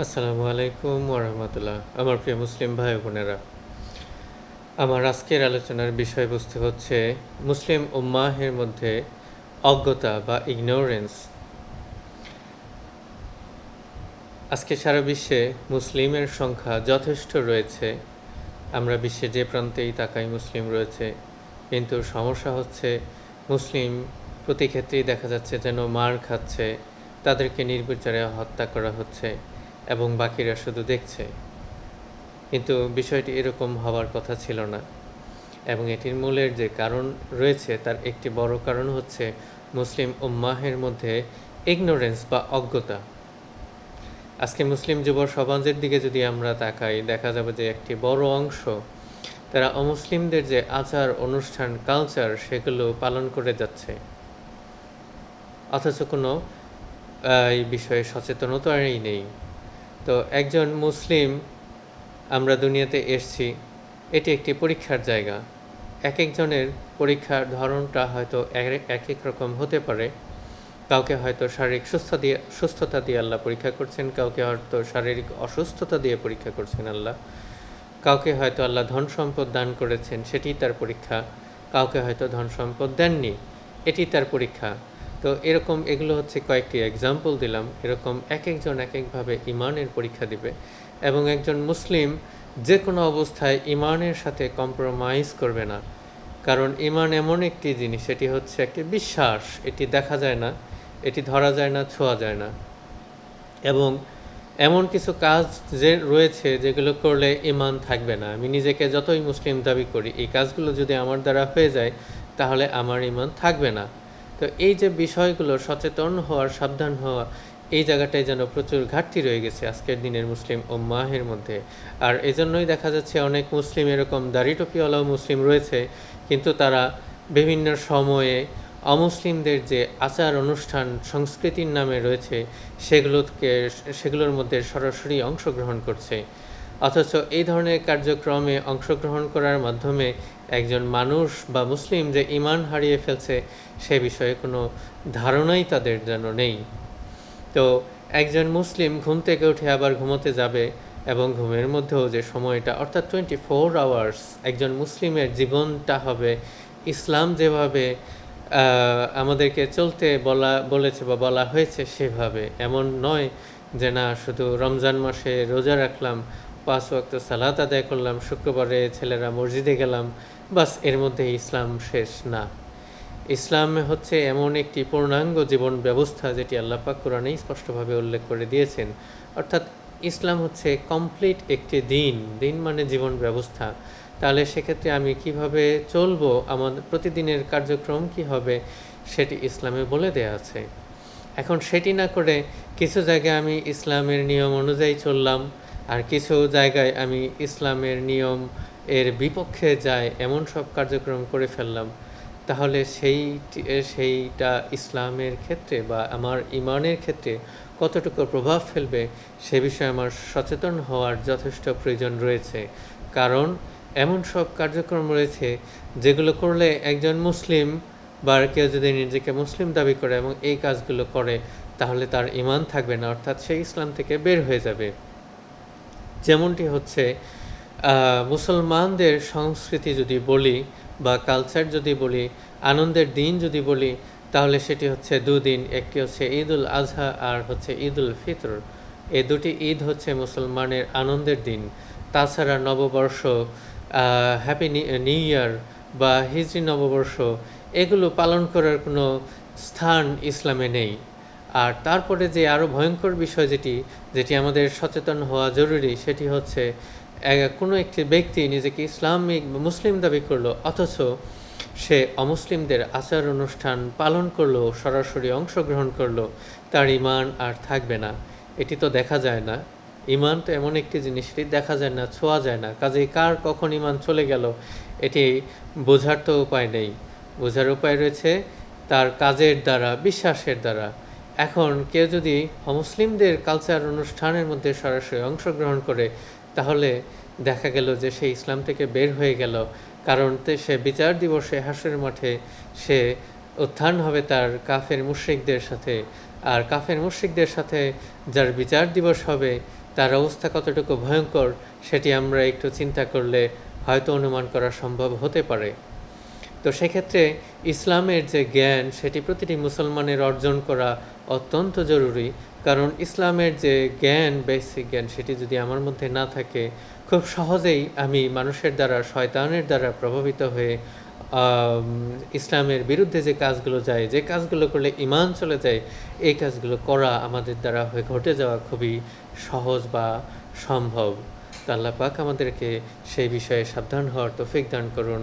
আসসালামু আলাইকুম ওরহমতুল্লাহ আমার প্রিয় মুসলিম ভাই বোনেরা, আমার আজকের আলোচনার বিষয়বস্তু হচ্ছে মুসলিম উম্মাহের মধ্যে অজ্ঞতা বা ইগনোরেন্স আজকে সারা বিশ্বে মুসলিমের সংখ্যা যথেষ্ট রয়েছে। আমরা বিশ্বের যে প্রান্তেই তাকাই মুসলিম রয়েছে, কিন্তু সমস্যা হচ্ছে মুসলিম প্রতি ক্ষেত্রেই দেখা যাচ্ছে যেন মার খাচ্ছে, তাদেরকে নির্বিচারে হত্যা করা হচ্ছে। এবং বাকিরা শুধু দেখছে। কিন্তু বিষয়টি এরকম হওয়ার কথা ছিল না এবং এটির মূলের যে কারণ রয়েছে তার একটি বড় কারণ হচ্ছে মুসলিম উম্মাহের মধ্যে ইগনোরেন্স বা অজ্ঞতা। আজকে মুসলিম যুব সমাজের দিকে যদি আমরা তাকাই, দেখা যাবে যে একটি বড় অংশ তারা অমুসলিমদের যে আচার, অনুষ্ঠান কালচার সেগুলো পালন করে যাচ্ছে। অথচ কোনো এই বিষয়ে সচেতনতাই নেই। তো একজন মুসলিম, আমরা দুনিয়াতে এসছি, এটি একটি পরীক্ষার জায়গা। এক একজনের পরীক্ষার ধরনটা হয়তো এক এক রকম হতে পারে। কাউকে হয়তো শারীরিক সুস্থ দিয়ে, সুস্থতা দিয়ে আল্লাহ পরীক্ষা করছেন, কাউকে হয়তো শারীরিক অসুস্থতা দিয়ে পরীক্ষা করছেন আল্লাহ। কাউকে হয়তো আল্লাহ ধন সম্পদ দান করেছেন, সেটি তার পরীক্ষা। কাউকে হয়তো ধন সম্পদ দেননি, এটি তার পরীক্ষা। তো এরকম এগুলো হচ্ছে কয়েকটি এক্সাম্পল দিলাম। এরকম এক একজন এক একভাবে ইমানের পরীক্ষা দিবে এবং একজন মুসলিম যে কোনো অবস্থায় ইমানের সাথে কম্প্রোমাইজ করবে না। কারণ ইমান এমন একটি জিনিস, এটি হচ্ছে একটি বিশ্বাস, এটি দেখা যায় না, এটি ধরা যায় না, ছোঁয়া যায় না। এবং এমন কিছু কাজ যে রয়েছে যেগুলো করলে ইমান থাকবে না। আমি নিজেকে যতই মুসলিম দাবি করি, এই কাজগুলো যদি আমার দ্বারা হয়ে যায়, তাহলে আমার ইমান থাকবে না। তো এই যে বিষয়গুলো সচেতন হওয়ার, সাবধান হওয়া, এই জায়গাটায় যেন প্রচুর ঘাটতি রয়ে গেছে আজকের দিনের মুসলিম ও মাহের মধ্যে। আর এজন্যই দেখা যাচ্ছে অনেক মুসলিম এরকম দাড়িটপিওয়ালাও মুসলিম রয়েছে, কিন্তু তারা বিভিন্ন সময়ে অমুসলিমদের যে আচার, অনুষ্ঠান, সংস্কৃতির নামে রয়েছে, সেগুলোকে, সেগুলোর মধ্যে সরাসরি অংশগ্রহণ করছে। অথচ এই ধরনের কার্যক্রমে অংশগ্রহণ করার মাধ্যমে একজন মানুষ বা মুসলিম যে ইমান হারিয়ে ফেলছে, সে বিষয়ে কোনো ধারণাই তাদের যেন নেই। তো একজন মুসলিম ঘুম থেকে উঠে আবার ঘুমোতে যাবে এবং ঘুমের মধ্যেও যে সময়টা, অর্থাৎ টোয়েন্টি ফোর আওয়ার্স একজন মুসলিমের জীবনটা হবে ইসলাম যেভাবে আমাদেরকে চলতে বলা, বলেছে বা বলা হয়েছে সেভাবে। এমন নয় যে না, শুধু রমজান মাসে রোজা রাখলাম পাঁচ ওয়াক্ত সালাত আদায় করলাম, শুক্রবারে ছেলেরা মসজিদে গেলাম, বাসের মধ্যে ইসলাম শেষ না। ইসলাম হচ্ছে এমন একটি পূর্ণাঙ্গ জীবন ব্যবস্থা যেটি আল্লাপাক কোরআনেই স্পষ্টভাবে উল্লেখ করে দিয়েছেন। অর্থাৎ ইসলাম হচ্ছে কমপ্লিট একটি দিন দিন মানে জীবন ব্যবস্থা। তাহলে সেক্ষেত্রে আমি কীভাবে চলবো, আমার প্রতিদিনের কার্যক্রম কি হবে, সেটি ইসলামে বলে দেয়া আছে। এখন সেটি না করে কিছু জায়গায় আমি ইসলামের নিয়ম অনুযায়ী চললাম আর কিছু জায়গায় আমি ইসলামের নিয়ম এর বিপক্ষে যায় এমন সব কার্যক্রম করে ফেললাম। তাহলে সেই, সেইটা ইসলামের ক্ষেত্রে বা আমার ইমানের ক্ষেত্রে কতটুকু প্রভাব ফেলবে, সে বিষয়ে আমার সচেতন হওয়ার যথেষ্ট প্রয়োজন রয়েছে। কারণ এমন সব কার্যক্রম রয়েছে যেগুলো করলে একজন মুসলিম বা কেউ যদি নিজেকে মুসলিম দাবি করে এবং এই কাজগুলো করে, তাহলে তার ইমান থাকবে না, অর্থাৎ সে ইসলাম থেকে বের হয়ে যাবে। যেমনটি হচ্ছে মুসলমানদের সংস্কৃতি যদি বলি বা কালচার যদি বলি, আনন্দের দিন যদি বলি, তাহলে সেটি হচ্ছে দুদিন, একটি হচ্ছে ঈদ উল আজহা আর হচ্ছে ঈদ উল ফিতর। এই দুটি ঈদ হচ্ছে মুসলমানের আনন্দের দিন। তাছাড়া নববর্ষ হ্যাপি নিউ ইয়ার বা হিজরি নববর্ষ, এগুলো পালন করার কোনো স্থান ইসলামে নেই। আর তারপরে যে আরও ভয়ঙ্কর বিষয় যেটি যেটি আমাদের সচেতন হওয়া জরুরি, সেটি হচ্ছে কোনো একটি ব্যক্তি নিজেকে ইসলামিক মুসলিম দাবি করল, অথচ সে অমুসলিমদের আচার অনুষ্ঠান পালন করল, সরাসরি অংশগ্রহণ করল, তার ইমান আর থাকবে না। এটি তো দেখা যায় না। ইমান তো এমন একটি জিনিস, এটি দেখা যায় না, ছোঁয়া যায় না। কাজেই কার কখন ইমান চলে গেল, এটি বোঝার তো উপায় নেই। বোঝার উপায় রয়েছে, তার কাজের দ্বারা, বিশ্বাসের দ্বারা। এখন কেউ যদি অমুসলিমদের কালচার অনুষ্ঠানের মধ্যে সরাসরি অংশগ্রহণ করে, তাহলে দেখা গেল যে সে ইসলাম থেকে বের হয়ে গেল। কারণ সে বিচার দিবসে হাসের মাঠে সে উত্থান হবে তার কাফের মুশ্রিকদের সাথে। আর কাফের মুশ্রিকদের সাথে যার বিচার দিবস হবে, তার অবস্থা কতটুকু ভয়ঙ্কর, সেটি আমরা একটু চিন্তা করলে হয়তো অনুমান করা সম্ভব হতে পারে। তো সেক্ষেত্রে ইসলামের যে জ্ঞান, সেটি প্রতিটি মুসলমানের অর্জন করা অত্যন্ত জরুরি। কারণ ইসলামের যে জ্ঞান বেসিক জ্ঞান, সেটি যদি আমার মধ্যে না থাকে, খুব সহজেই আমি মানুষের দ্বারা, শয়তানের দ্বারা প্রভাবিত হয়ে ইসলামের বিরুদ্ধে যে কাজগুলো যায়, যে কাজগুলো করলে ইমান চলে যায়, এই কাজগুলো করা আমাদের দ্বারা হয়ে ঘটে যাওয়া খুবই সহজ বা সম্ভব। আল্লাহ পাক আমাদেরকে সেই বিষয়ে সাবধান হওয়ার তৌফিক দান করুন।